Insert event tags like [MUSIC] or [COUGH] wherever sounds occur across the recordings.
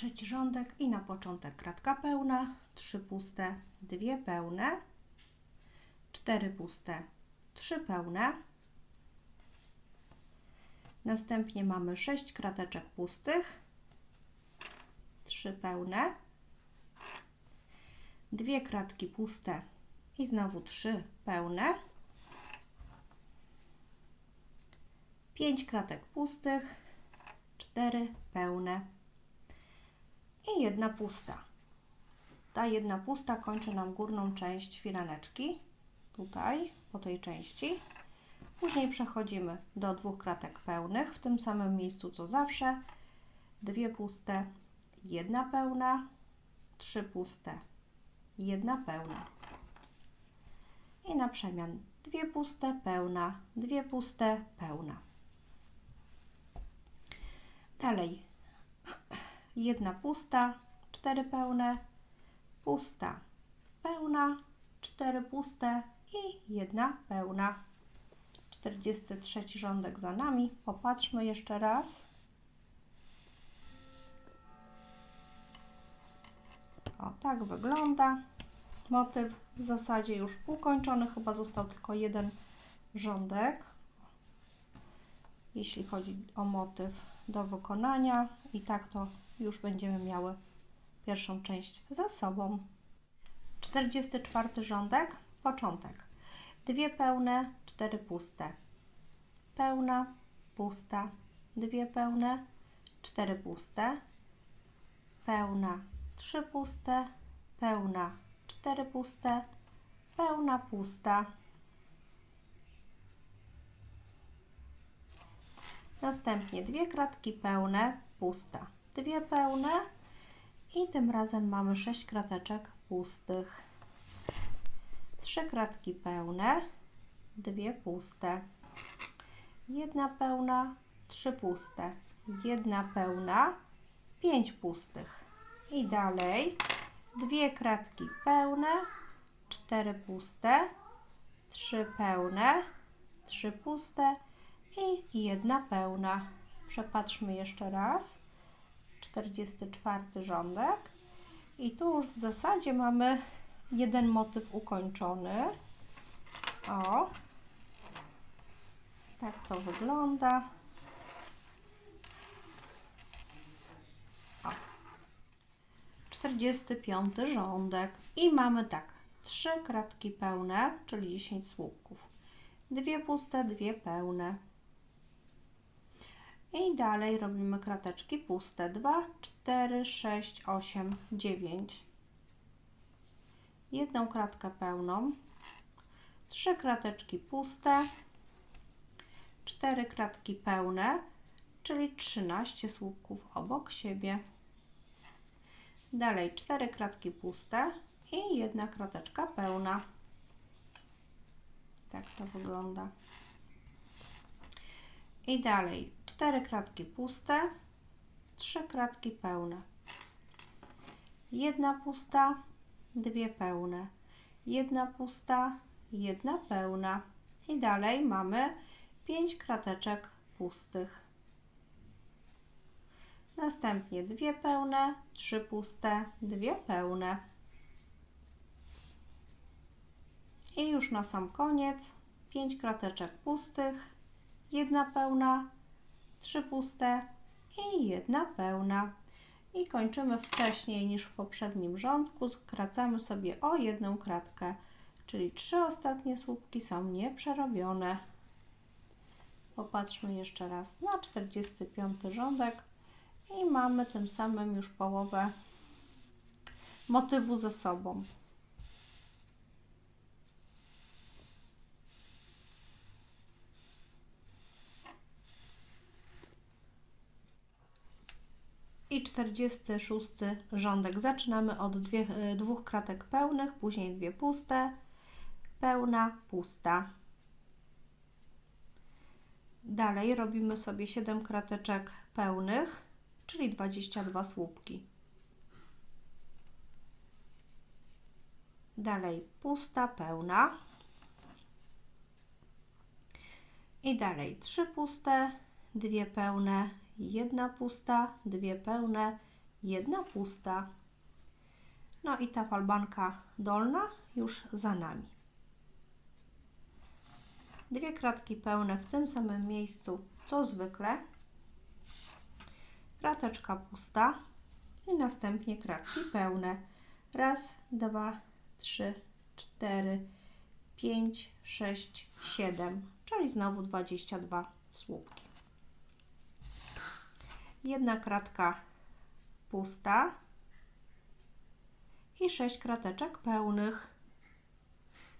trzeci rządek i na początek kratka pełna, trzy puste, dwie pełne, cztery puste, trzy pełne. Następnie mamy sześć krateczek pustych, trzy pełne, dwie kratki puste i znowu trzy pełne. Pięć kratek pustych, cztery pełne i jedna pusta. Ta jedna pusta kończy nam górną część firaneczki, tutaj po tej części. Później przechodzimy do dwóch kratek pełnych w tym samym miejscu co zawsze. Dwie puste, jedna pełna, trzy puste, jedna pełna. I na przemian dwie puste, pełna, dwie puste, pełna. Dalej jedna pusta, cztery pełne, pusta, pełna, cztery puste i jedna pełna. 43 rządek za nami. Popatrzmy jeszcze raz. O, tak wygląda motyw. W zasadzie już ukończony, chyba został tylko jeden rządek jeśli chodzi o motyw do wykonania i tak to już będziemy miały pierwszą część za sobą. 44 rządek, początek. Dwie pełne, cztery puste. Pełna, pusta, dwie pełne, cztery puste. Pełna, trzy puste, pełna, cztery puste, pełna, pusta. Następnie dwie kratki pełne, pusta, dwie pełne i tym razem mamy sześć krateczek pustych. Trzy kratki pełne, dwie puste, jedna pełna, trzy puste, jedna pełna, pięć pustych. I dalej dwie kratki pełne, cztery puste, trzy pełne, trzy puste i jedna pełna. Przepatrzmy jeszcze raz. 44 rządek. I tu już w zasadzie mamy jeden motyw ukończony. O, tak to wygląda. O. 45 rządek. I mamy tak, trzy kratki pełne, czyli 10 słupków. Dwie puste, dwie pełne. I dalej robimy krateczki puste. 2, 4, 6, 8, 9. Jedną kratkę pełną. Trzy krateczki puste. Cztery kratki pełne, czyli 13 słupków obok siebie. Dalej cztery kratki puste i jedna krateczka pełna. Tak to wygląda. I dalej cztery kratki puste, trzy kratki pełne. Jedna pusta, dwie pełne. Jedna pusta, jedna pełna. I dalej mamy pięć krateczek pustych. Następnie dwie pełne, trzy puste, dwie pełne. I już na sam koniec pięć krateczek pustych, jedna pełna, trzy puste i jedna pełna. I kończymy wcześniej niż w poprzednim rządku. Skracamy sobie o jedną kratkę, czyli trzy ostatnie słupki są nieprzerobione. Popatrzmy jeszcze raz na 45 rządek i mamy tym samym już połowę motywu ze sobą. i 46 rządek. Zaczynamy od dwie, e, dwóch kratek pełnych, później dwie puste, pełna, pusta. Dalej robimy sobie 7 krateczek pełnych, czyli 22 słupki. Dalej pusta, pełna. I dalej trzy puste, dwie pełne, jedna pusta, dwie pełne jedna pusta. No i ta falbanka dolna już za nami. Dwie kratki pełne w tym samym miejscu co zwykle. Krateczka pusta i następnie kratki pełne. Raz, dwa, trzy, cztery, pięć, sześć, siedem, czyli znowu 22 słupki. Jedna kratka pusta i 6 krateczek pełnych,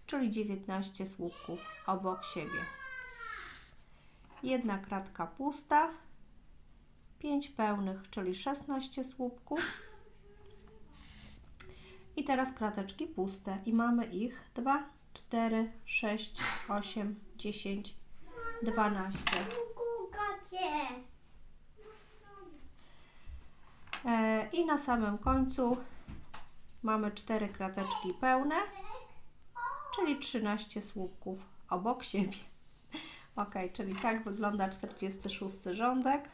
czyli 19 słupków obok siebie. Jedna kratka pusta, 5 pełnych, czyli 16 słupków. I teraz krateczki puste i mamy ich 2, 4, 6, 8, 10, 12. I na samym końcu mamy 4 krateczki pełne, czyli 13 słupków obok siebie. Ok, czyli tak wygląda 46 rządek.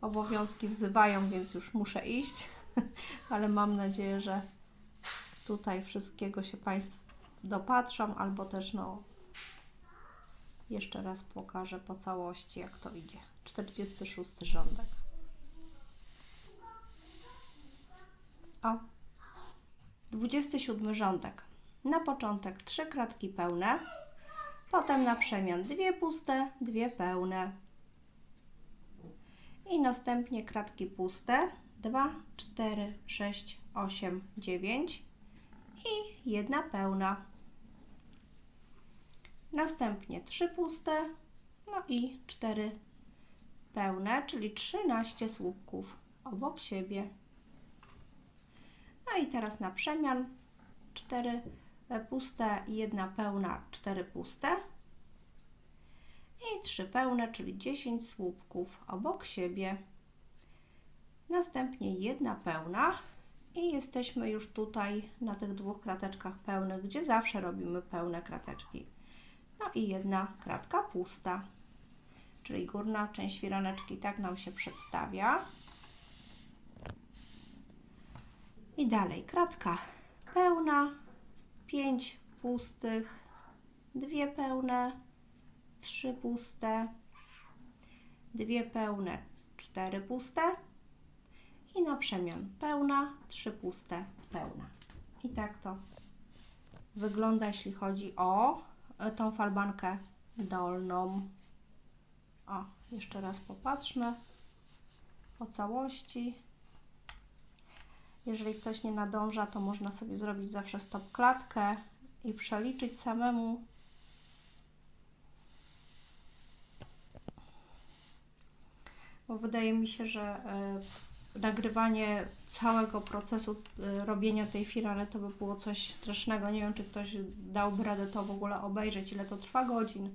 Obowiązki wzywają, więc już muszę iść, [LAUGHS] ale mam nadzieję, że tutaj wszystkiego się Państwo dopatrzą, albo też no jeszcze raz pokażę po całości, jak to idzie. 46 rządek. O. 27 rządek. Na początek 3 kratki pełne, potem na przemian dwie puste, dwie pełne. I następnie kratki puste 2, 4, 6, 8, 9 i jedna pełna. Następnie 3 puste, no i 4 pełne, czyli 13 słupków obok siebie. No i teraz na przemian 4 puste, jedna pełna, 4 puste i 3 pełne, czyli 10 słupków obok siebie. Następnie jedna pełna i jesteśmy już tutaj na tych dwóch krateczkach pełnych, gdzie zawsze robimy pełne krateczki. No i jedna kratka pusta, czyli górna część firaneczki tak nam się przedstawia. I dalej kratka pełna, 5 pustych, dwie pełne, trzy puste, dwie pełne, cztery puste i na przemian pełna, trzy puste, pełna. I tak to wygląda, jeśli chodzi o e, tą falbankę dolną. O, jeszcze raz popatrzmy po całości. Jeżeli ktoś nie nadąża, to można sobie zrobić zawsze stop klatkę i przeliczyć samemu. Bo wydaje mi się, że y, nagrywanie całego procesu y, robienia tej firany to by było coś strasznego. Nie wiem, czy ktoś dałby radę to w ogóle obejrzeć, ile to trwa godzin.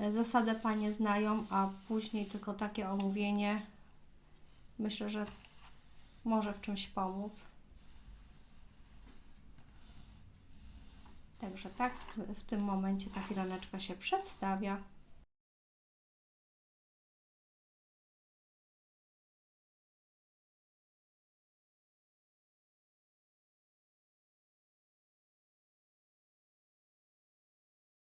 Y, zasadę Panie znają, a później tylko takie omówienie myślę, że może w czymś pomóc. Także tak w tym momencie ta firaneczka się przedstawia.